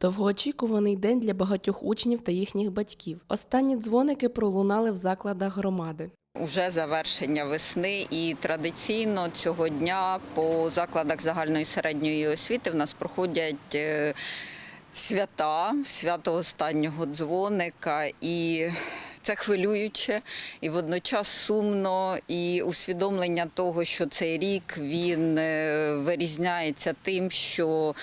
Довгоочікуваний день для багатьох учнів та їхніх батьків. Останні дзвоники пролунали в закладах громади. Уже завершення весни, і традиційно цього дня по закладах загальної середньої освіти в нас проходять е, свята, свято останнього дзвоника. І це хвилююче і водночас сумно, і усвідомлення того, що цей рік він е, вирізняється тим, що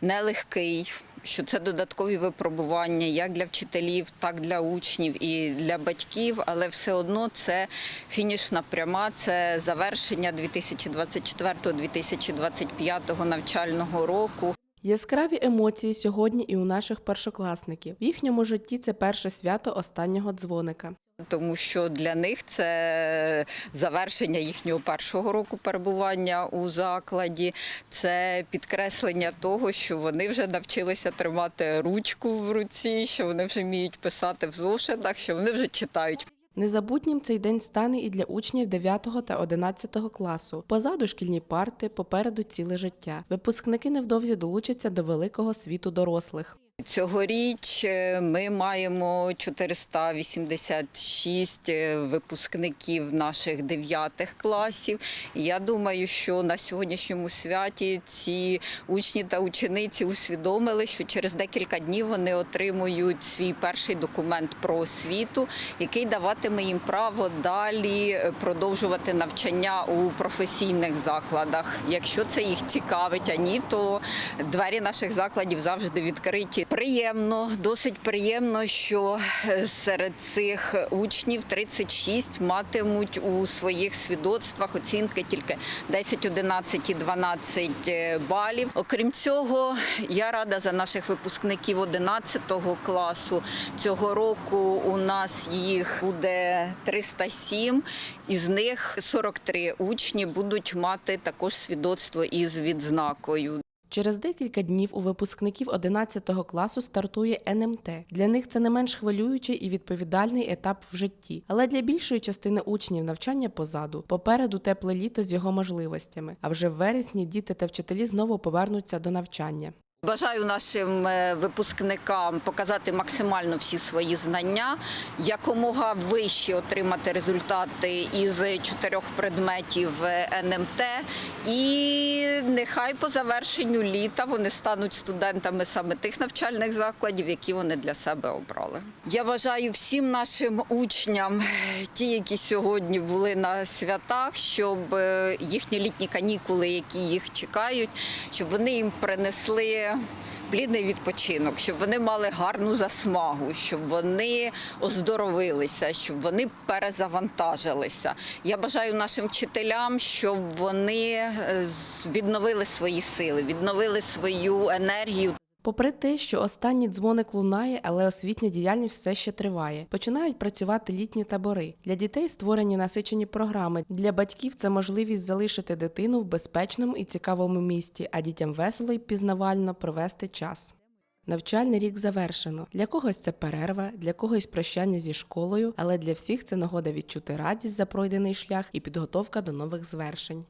нелегкий. Що це додаткові випробування як для вчителів, так для учнів і для батьків, але все одно це фінішна пряма, це завершення 2024-2025 навчального року. Яскраві емоції сьогодні і у наших першокласників. В їхньому житті це перше свято останнього дзвоника. Тому що для них це завершення їхнього першого року перебування у закладі, це підкреслення того, що вони вже навчилися тримати ручку в руці, що вони вже вміють писати в зошитах, що вони вже читають. Незабутнім цей день стане і для учнів 9 та 11 класу. Позаду шкільні парти, попереду ціле життя. Випускники невдовзі долучаться до великого світу дорослих. Цьогоріч е, ми маємо 486 е, випускників наших дев'ятих класів. Я думаю, що на сьогоднішньому святі ці учні та учениці усвідомили, що через декілька днів вони отримують свій перший документ про освіту, який даватиме їм право далі е, продовжувати навчання у професійних закладах. Якщо це їх цікавить, а ні, то двері наших закладів завжди відкриті. Приємно, досить приємно, що е, серед цих учнів 36 матимуть у своїх свідоцтвах оцінки тільки 10, 11 і 12 балів. Окрім цього, я рада за наших випускників 11 класу. Цього року у нас їх буде 307, із них 43 учні будуть мати також свідоцтво із відзнакою. Через декілька днів у випускників 11 класу стартує НМТ. Для них це не менш хвилюючий і відповідальний етап в житті. Але для більшої частини учнів навчання позаду. Попереду тепле літо з його можливостями. А вже в вересні діти та вчителі знову повернуться до навчання. Бажаю нашим е, випускникам показати максимально всі свої знання, якомога вищі отримати результати із чотирьох предметів е, НМТ. І нехай по завершенню літа вони стануть студентами саме тих навчальних закладів, які вони для себе обрали. Я бажаю всім нашим учням, ті, які сьогодні були на святах, щоб е, їхні літні канікули, які їх чекають, щоб вони їм принесли плідний відпочинок, щоб вони мали гарну засмагу, щоб вони оздоровилися, щоб вони перезавантажилися. Я бажаю нашим вчителям, щоб вони е, відновили свої сили, відновили свою енергію. Попри те, що останній дзвоник лунає, але освітня діяльність все ще триває. Починають працювати літні табори. Для дітей створені насичені програми. Для батьків це можливість залишити дитину в безпечному і цікавому місті, а дітям весело і пізнавально провести час. Навчальний рік завершено. Для когось це перерва, для когось прощання зі школою, але для всіх це нагода відчути радість за пройдений шлях і підготовка до нових звершень.